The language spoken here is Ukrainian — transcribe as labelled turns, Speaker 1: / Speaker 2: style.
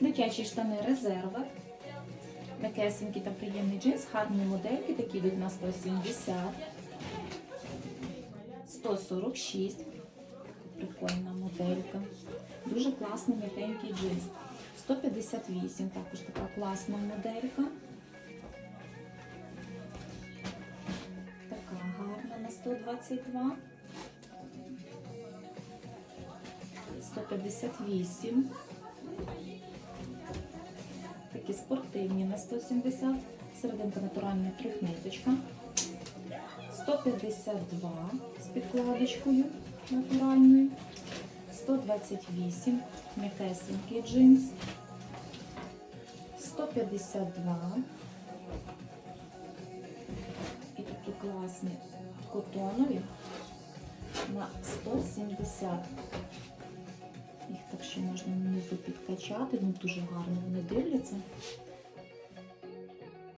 Speaker 1: Дитячі штани резерви. М'якесенький та приємний джинс, гарні модельки, такі йдуть на 170, 146. Прикольна моделька. Дуже класний м'якенький джинс. 158, також така класна моделька. Така гарна на 122. 158. Такі спортивні на 170. Серединка натуральна трьохниточка. 152 з підкладочкою натуральною. 128 м'якесенький джинс. 152. І такі класні котонові на 170. Ще можна внизу підкачати, ну дуже гарно вони дивляться.